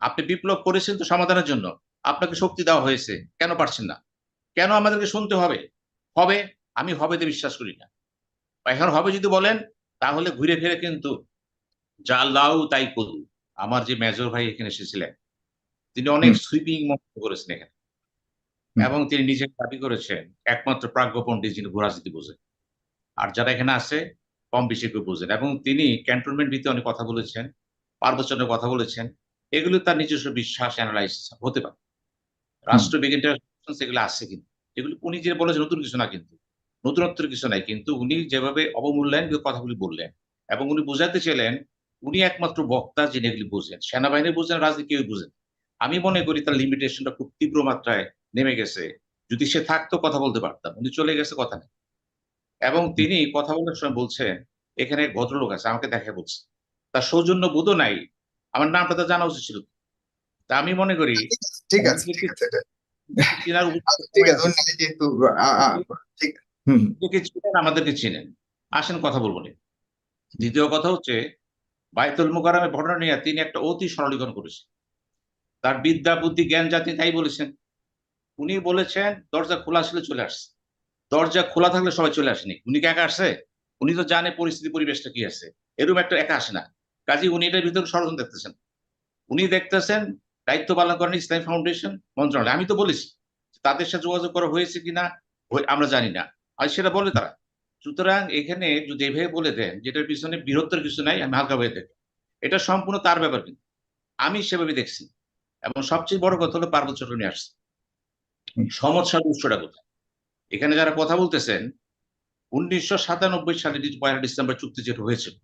আপনি বিপ্লব করেছেন তো সমাধানের জন্য। আপনাকে শক্তি দেওয়া হয়েছে। কেন পারছেন না? কেন আমাদেরকে শুনতে হবে? হবে? আমি হবে হবেতে বিশ্বাস করি না। এখন হবে যদি বলেন তাহলে ঘুরে ফিরে কিন্তু যা লাউ তাই করু আমার যে মেজর ভাই এখানে এসেছিলেন তিনি অনেক সুইপিং মন্তব্য করেছেন এখানে। এবং তিনি নিজে দাবি করেছেন একমাত্র প্রাজ্ঞ পণ্ডিত যিনি ভূরাজনীতি বোঝেন। আর যারা এখানে আছে কম বেশি কেউ বোঝেন। এবং তিনি ক্যান্টনমেন্ট ভিত্তিতে অনেক কথা বলেছেন পার্বচনের কথা বলেছেন। এগুলো তার নিজস্ব বিশ্বাস অ্যানালাইসিস হতে পারে। রাষ্ট্রবিজ্ঞানটা সেগুলো আছে কিন্তু। এগুলো উনি যে বলেছেন নতুন কিছু না কিন্তু নতুনত্বের কিছু নাই কিন্তু উনি যেভাবে অবমূল্যায়ন কথাগুলি বললেন এবং উনি বোঝাতে চাইলেন উনি একমাত্র বক্তা যিনি এগুলি বোঝেন। সেনাবাহিনী বোঝেন রাজনীতি কেউ বোঝেন আমি মনে করি তার লিমিটেশনটা খুব তীব্র মাত্রায় নেমে গেছে। যদি সে থাকতো কথা বলতে পারতাম। উনি চলে গেছে কথা নেই। এবং তিনি কথা বলার সময় বলছেন এখানে এক ভদ্রলোক আছে আমাকে দেখা বলছে। তার সৌজন্য বোধও নাই আমার নামটা তো জানা উচিত ছিল। তা আমি মনে করি ঠিক আছে ঠিক আমাদেরকে চিনেন আসেন কথা বলব দ্বিতীয় কথা হচ্ছে বাইতুল মুকাররমের ঘটনা নিয়ে তিনি একটা অতি সরলীকরণ করেছেন। তার বিদ্যা বুদ্ধি জ্ঞান জাতি তাই বলেছেন। উনি বলেছেন দরজা খোলা ছিল চলে আসছে। দরজা খোলা থাকলে সবাই চলে আসেনি। উনি কি একা আসছে? উনি তো জানে পরিস্থিতি পরিবেশটা কি আছে। এরকম একটা একা আসে না। কাজে উনি এটার ভিতরে ষড়যন্ত্র দেখতেছেন। উনি দেখতেছেন দায়িত্ব পালন করেন ইসলামী ফাউন্ডেশন মন্ত্রণালয়। আমি তো বলেছি, তাদের সাথে যোগাযোগ করা হয়েছে কিনা আমরা জানি না। আর সেটা বলে তারা। সুতরাং এখানে যদি এভাবে বলে দেন, যেটার পিছনে বৃহত্তর কিছু নাই, আমি হালকা হয়ে দেখি এটা সম্পূর্ণ তার ব্যাপার কিন্তু। আমি সেভাবে দেখছি। এবং সবচেয়ে বড় কথা হলো পার্বত্য চট্টগ্রামে আসছে। সমস্যার উৎসটা কোথায়? এখানে যারা কথা বলতেছেন, উনিশশো সাতানব্বই সালে পয়লা ডিসেম্বর চুক্তি যেটা হয়েছিল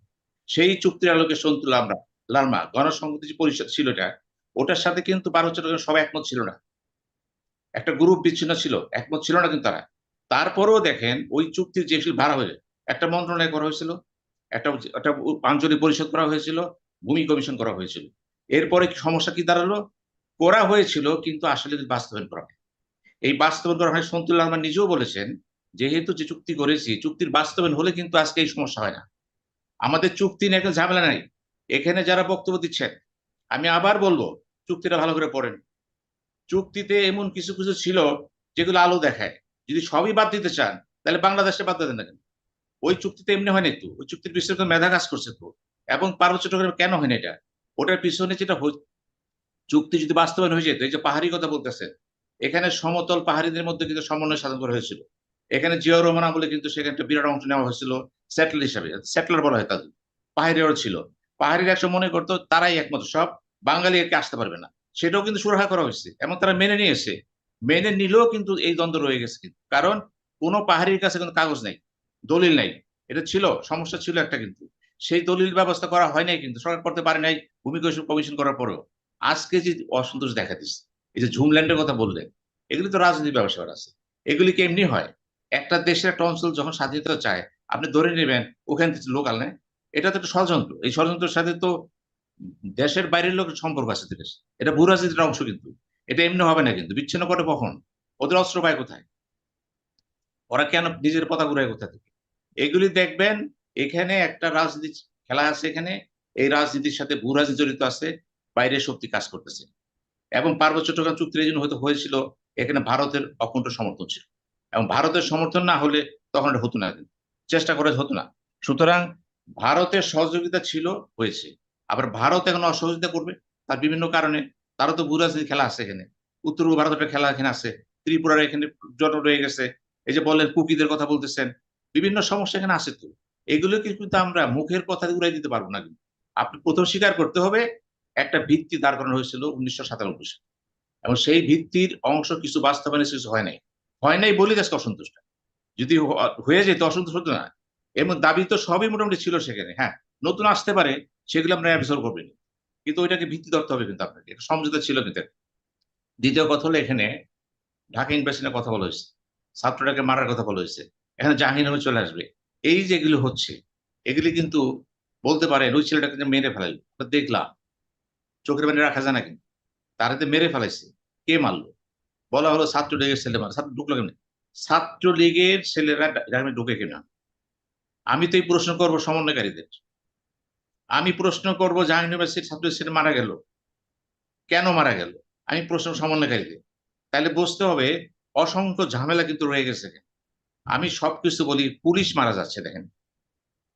সেই চুক্তির আলোকে সন্তুল আমরা লালমা গণসংহতি যে পরিষদ ছিল এটা, ওটার সাথে কিন্তু পার্বত্য চট্টগ্রাম সবাই একমত ছিল না। একটা গ্রুপ বিচ্ছিন্ন ছিল, একমত ছিল না কিন্তু তারা। তারপরেও দেখেন, ওই চুক্তির যে ভাড়া হয়ে একটা মন্ত্রণালয় করা হয়েছিল, একটা একটা আঞ্চলিক পরিষদ করা হয়েছিল, ভূমি কমিশন করা হয়েছিল। এরপরে সমস্যা কি দাঁড়াল? করা হয়েছিল, কিন্তু আসলে বাস্তবায়ন করা এই বাস্তবায়ন করা হয় সন্তুল আহমান নিজেও বলেছেন, যেহেতু যে চুক্তি করেছি, চুক্তির বাস্তবায়ন হলে কিন্তু আজকে এই সমস্যা হয় না। আমাদের চুক্তি নিয়ে কোনো ঝামেলা নাই। এখানে যারা বক্তব্য দিচ্ছেন, আমি আবার বলব, চুক্তিটা ভালো করে পড়েন। চুক্তিতে এমন কিছু কিছু ছিল যেগুলো আলো দেখায়। যদি সবই বাদ দিতে চান, তাহলে বাংলাদেশে বাদ দেন না কেন? ওই চুক্তিতে এমনি হয়নি তো। ওই চুক্তির পিছনে মেধা কাজ করছে তো। এবং পার্বত্য চট্টগ্রামে কেন হয়নি এটা? ওটার পিছনে যেটা চুক্তি যদি বাস্তবায়ন হয়ে যেত এই যে পাহাড়ি কথা বলতেছেন, এখানে সমতল পাহাড়িদের মধ্যে কিন্তু সমন্বয় সাধন করা হয়েছিল। এখানে জিয়াউর রহমান আমলে কিন্তু সেখানে একটা বিরাট অংশ নেওয়া হয়েছিল। সেটেল হিসাবে সেটেলার বলা হয় তাদের। পাহাড়িরাও ছিল। পাহাড়িরা একসময় মনে করতো, তারাই একমাত্র। সব বাঙালি এরকে আসতে পারবে না। সেটাও কিন্তু সুরাহা করা হয়েছে। এবং তারা মেনে নিয়েছে। মেনে নিলেও কিন্তু এই দ্বন্দ্ব রয়ে গেছে কিন্তু। কারণ কোনো পাহাড়ির কাছে কিন্তু কাগজ নেই, দলিল নাই। এটা ছিল, সমস্যা ছিল একটা কিন্তু। সেই দলিল ব্যবস্থা করা হয় নাই কিন্তু, সরকার করতে পারে নাই ভূমি কমিশন করার পরেও। আজকে যে অসন্তোষ দেখা দিচ্ছে, এই যে ঝুমল্যান্ডের কথা বললেন, এগুলি তো রাজনীতি ব্যবসা আছে। এগুলি কি এমনি হয়? একটা দেশের একটা অঞ্চল যখন স্বাধীনতা চায় আপনি ধরে নেবেন, ওখান থেকে লোকাল নেয় এটা তো একটা ষড়যন্ত্র। এই ষড়যন্ত্রের সাথে তো দেশের বাইরের লোক সম্পর্ক আছে, দেশ। এটা ভূ রাজনীতির অংশ কিন্তু। এটা এমনি হবে না কিন্তু, বিচ্ছিন্ন করে কখন? ওদের অস্ত্র পায় কোথায়? ওরা কেন নিজের পতা ঘুরায় কোথা থেকে? এগুলি দেখবেন, এখানে একটা রাজনীতি খেলা আছে এখানে। এই রাজনীতির সাথে ভূ রাজনীতি জড়িত আছে, বাইরের শক্তি কাজ করতেছে। এবং পার্বত্য চট্টগ্রাম চুক্তির জন্য হয়তো হয়েছিল, এখানে ভারতের অকুণ্ঠ সমর্থন ছিল। এবং ভারতের সমর্থন না হলে তখন এটা হতো না কিন্তু। চেষ্টা করে হতো না। সুতরাং ভারতের সহযোগিতা ছিল, হয়েছে। আবার ভারত এখন অসহযোগিতা করবে, তার বিভিন্ন কারণে। তারও তো ভূ রাজনীতি খেলা আছে এখানে। উত্তর পূর্ব ভারতের খেলা এখানে আছে। ত্রিপুরার এখানে জট রয়ে গেছে। এই যে বললেন কুকিদের কথা বলতেছেন, বিভিন্ন সমস্যা এখানে আছে তো। এগুলোকে কিন্তু আমরা মুখের কথা উড়াই দিতে পারব না কিন্তু। আপনি প্রথম স্বীকার করতে হবে, একটা ভিত্তি দাঁড় করানো হয়েছিল উনিশশো সাতানব্বই সালে। এবং সেই ভিত্তির অংশ কিছু বাস্তবায়নের কিছু হয় নাই। হয় নাই বলি আজকে অসন্তুষ্ট। যদি হয়ে যেত অসন্তুষ্ট হতো না। এবং দাবি তো সবই মোটামুটি ছিল সেখানে হ্যাঁ। নতুন আসতে পারে, সেগুলো আমরা অ্যাবসর্ব করবেন কিন্তু ওইটাকে ভিত্তি ধরতে হবে কিন্তু আপনাকে। সমঝোতা ছিল কিন্তু দ্বিতীয় কথা হলো এখানে ঢাকা ইনভেশনের কথা বলা হয়েছে। ছাত্রটাকে মারার কথা বলা হয়েছে। এখানে জাহিন হয়ে চলে আসবে। এই যেগুলো হচ্ছে, এগুলি কিন্তু বলতে পারেন, ওই ছেলেটাকে মেরে ফেলাই। দেখলাম, চোখের বানি রাখা যায় না কিন্তু। তারাতে মেরে ফেলাইছে। কে মারলো? বলা হলো ছাত্র লীগের ছেলে মারা ছাত্র ঢুকলো কেমনি? ছাত্র লীগের ছেলেরা গ্রামে ঢুকে কিনা। আমি তো এই প্রশ্ন করব সমন্বয়কারীদের। আমি প্রশ্ন করব জাহাঙ্গীর ইউনিভার্সিটির ছাত্র ছেলে মারা গেল। কেন মারা গেল? আমি প্রশ্ন সমন্বয়কারীদের। তাহলে বুঝতে হবে অসংখ্য ঝামেলা কিন্তু রয়ে গেছে। আমি সবকিছু বলি, পুলিশ মারা যাচ্ছে দেখেন।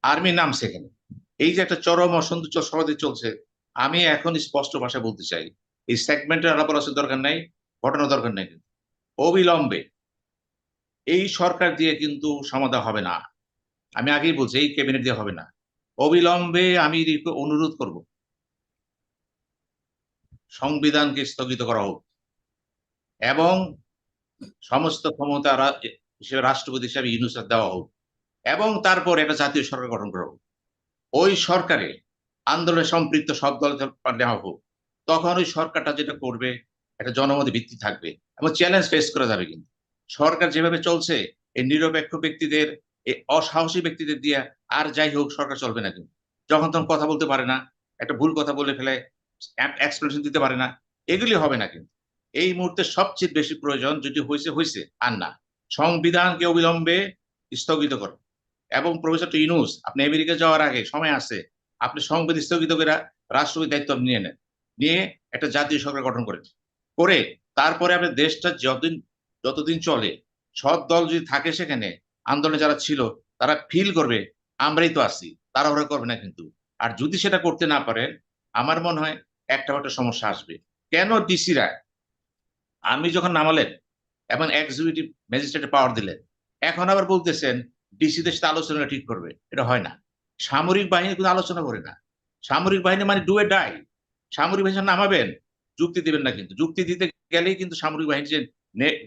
আর্মি নাম সেখানে এই যে একটা চরম অসন্তুষ্ট সমাধি চলছে, আমি এখন স্পষ্ট ভাষায় বলতে চাই, এই সেগমেন্টের আলাপ দরকার নাই ঘটনা দরকার নাই। অবিলম্বে এই সরকার দিয়ে কিন্তু সমাধান হবে না। আমি আগেই বলছি, এই ক্যাবিনেট দিয়ে হবে না। অবিলম্বে আমি অনুরোধ করব, সংবিধানকে স্থগিত করা হোক এবং সমস্ত ক্ষমতা রাষ্ট্রপতি হিসাবে ইউনুসার দেওয়া হোক এবং তারপর একটা জাতীয় সরকার গঠন করা হোক। ওই সরকারে আন্দোলনে সম্পৃক্ত সব দল নেওয়া হোক, তখন ওই সরকারটা যেটা করবে, একটা জনমত ভিত্তি থাকবে এবং চ্যালেঞ্জ ফেস করা যাবে কিন্তু। সরকার যেভাবে চলছে, এই নিরপেক্ষ ব্যক্তিদের, এই অসাহসী ব্যক্তিদের দিয়ে আর যাই হোক সরকার চলবে না কিন্তু যখন তখন কথা বলতে পারে না, একটা ভুল কথা বলে ফেলে এক্সপ্লেনেশন দিতে পারে না, এগুলি হবে না কিন্তু। এই মুহূর্তে সবচেয়ে বেশি প্রয়োজন যদি হয়েছে হয়েছে আর না। সংবিধানকে অবিলম্বে স্থগিত করো। এবং প্রফেসর ইনুস আপনি আমেরিকা যাওয়ার আগে সময় আছে, আপনি সংবিধান স্থগিত করে রাষ্ট্রপতি দায়িত্ব নিয়ে নেন। নিয়ে একটা জাতীয় সরকার গঠন করেন। করে তারপরে আপনি দেশটা যতদিন যতদিন চলে সব দল যদি থাকে সেখানে, আন্দোলনে যারা ছিল, তারা ফিল করবে, আমরাই তো আছি তারা ওরা করবে না কিন্তু। আর যদি সেটা করতে না পারেন আমার মনে হয় একটা একটা সমস্যা আসবে। কেন ডিসিরা? আমি যখন নামালেন, এবং এক্সিকিউটিভ ম্যাজিস্ট্রেটের পাওয়ার দিলেন, এখন আবার বলতেছেন, ডিসিদের সাথে আলোচনা ঠিক করবে। এটা হয় না। সামরিক বাহিনী কোনো আলোচনা করে না। সামরিক বাহিনী মানে ডুয়ে ডাই সামরিক বাহিনী নামাবেন, যুক্তি দিবেন না কিন্তু। যুক্তি দিতে গেলেই কিন্তু সামরিক বাহিনী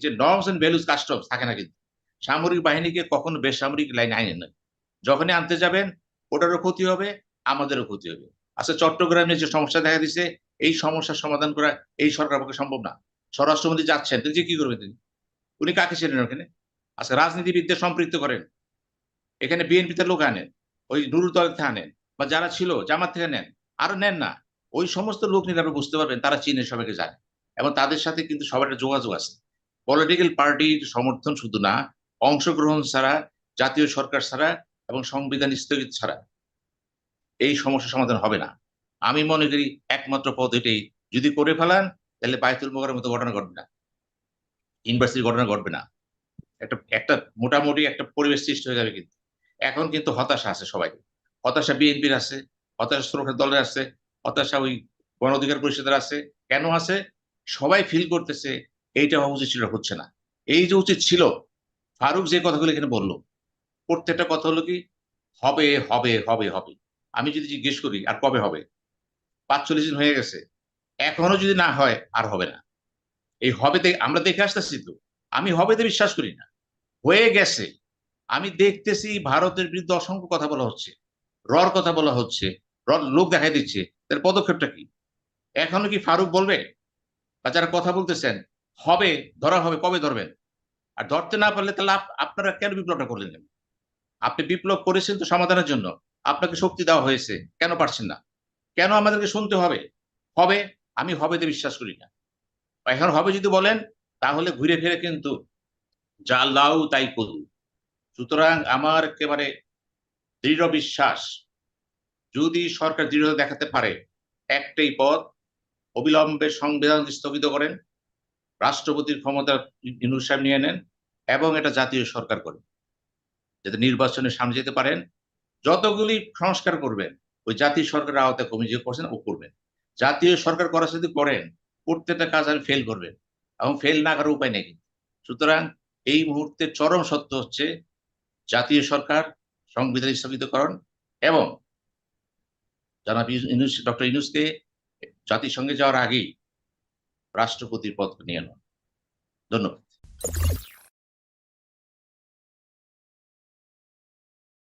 যে নর্মস এন্ড ভ্যালুজ কাস্টমস থাকে না কিন্তু। সামরিক বাহিনীকে কখনো বেসামরিক লাইনে আইনেন না যখনই আনতে যাবেন, ওটারও ক্ষতি হবে, আমাদেরও ক্ষতি হবে। আচ্ছা চট্টগ্রামে যে সমস্যা দেখা দিচ্ছে এই সমস্যার সমাধান করা এই সরকার পক্ষে সম্ভব না। স্বরাষ্ট্রমন্ত্রী যাচ্ছেন, তিনি যে কি করবেন তিনি? উনি কাকে ছিলেন ওখানে? আচ্ছা রাজনীতিবিদদের সম্পৃক্ত করেন। এখানে বিএনপিতে লোক আনেন, ওই নুরুল থেকে আনেন, বা যারা ছিল, জামাত থেকে নেন, আরও নেন না। ওই সমস্ত লোক নিয়ে আপনি বুঝতে পারবেন, তারা চীনের সবাইকে জানে, এবং তাদের সাথে কিন্তু সবার যোগাযোগ আছে। পলিটিক্যাল পার্টির সমর্থন শুধু না, অংশগ্রহণ ছাড়া, জাতীয় সরকার ছাড়া এবং সংবিধান স্থগিত ছাড়া এই সমস্যার সমাধান হবে না। আমি মনে করি একমাত্র পথ এটাই। যদি করে ফেলান, তাহলে বায়তুল মোকারের মতো ঘটনা ঘটবে না। ইউনিভার্সিটির ঘটনা ঘটবে না। একটা একটা মোটামুটি একটা পরিবেশ সৃষ্টি হয়ে যাবে কিন্তু। এখন কিন্তু হতাশা আছে সবাই। হতাশা বিএনপির আছে, হতাশা সুরক্ষা দলের আছে, হতাশা ওই গণ অধিকার পরিষদের আছে। কেন আছে? সবাই ফিল করতেছে এইটা হওয়া উচিত ছিল হচ্ছে না। এই যে উচিত ছিল, ফারুক যে কথাগুলো এখানে বলল, প্রত্যেকটা কথা হলো কি, হবে হবে হবে হবে। আমি যদি জিজ্ঞেস করি, আর কবে হবে? পাঁচচল্লিশ দিন হয়ে গেছে। এখনও যদি না হয়, আর হবে না। এই হবেতে আমরা দেখে আসতেছি তো। আমি হবেতে বিশ্বাস করি না। হয়ে গেছে। আমি দেখতেছি ভারতের বিরুদ্ধে অসংখ্য কথা বলা হচ্ছে। রর কথা বলা হচ্ছে। রর লোক দেখাই দিচ্ছে। তার পদক্ষেপটা কি? এখনও কি ফারুক বলবে? বা যারা কথা বলতেছেন হবে ধরা হবে, কবে ধরবেন? আর ধরতে না পারলে তাহলে আপ- আপনারা কেন বিপ্লবটা করলেন? আপনি বিপ্লব করেছেন তো সমাধানের জন্য। আপনাকে শক্তি দেওয়া হয়েছে, কেন পারছেন না? কেন আমাদেরকে শুনতে হবে? হবে? আমি হবেতে বিশ্বাস করি না। এখন হবে যদি বলেন, তাহলে ঘুরে ফিরে কিন্তু যা লাউ তাই করু সুতরাং আমার একেবারে দৃঢ় বিশ্বাস, যদি সরকার দৃঢ়তা দেখাতে পারে, একটাই পথ অবিলম্বে সংবিধান স্থগিত করেন। রাষ্ট্রপতির ক্ষমতা ইনুস সাহেব নিয়ে নেন এবং এটা জাতীয় সরকার করেন যাতে নির্বাচনে সামনে যেতে পারেন। যতগুলি সংস্কার করবেন, ওই জাতীয় সরকারের আওতায় কমে যে করছেন, ও করবেন। জাতীয় সরকার করা যদি করেন, প্রত্যেকটা কাজ আমি ফেল করবেন। এবং ফেল না করার উপায় নেই। সুতরাং এই মুহূর্তে চরম সত্য হচ্ছে, জাতীয় সরকার সংবিধান স্থাপিতকরণ এবং জনাব ইউনুস ডক্টর ইউনুসকে জাতিসংঘে যাওয়ার আগেই রাষ্ট্রপতির পদ নিয়ে নেন ধন্যবাদ।